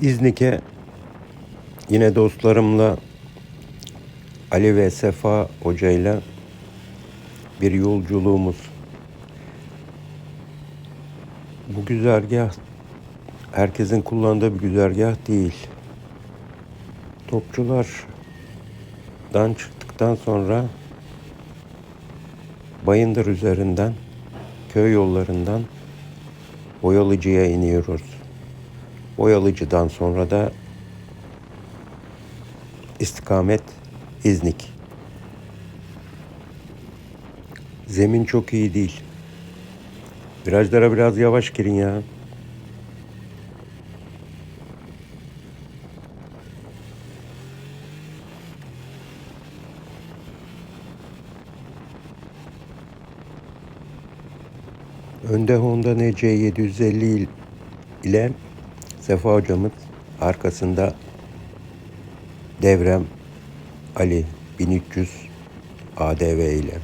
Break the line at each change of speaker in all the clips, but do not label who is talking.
İznik'e yine dostlarımla Ali ve Sefa hocayla bir yolculuğumuz. Bu güzergah herkesin kullandığı bir güzergah değil. Topçulardan çıktıktan sonra Bayındır üzerinden köy yollarından Boyalıcı'ya iniyoruz. Boyalıcı'dan sonra da istikamet İznik. Zemin çok iyi değil. Virajlara biraz yavaş girin ya. Önde Honda NC 750 ile Sefa hocamız arkasında Devrem Ali 1300 ADV ile.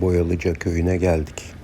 Boyalıca köyüne geldik.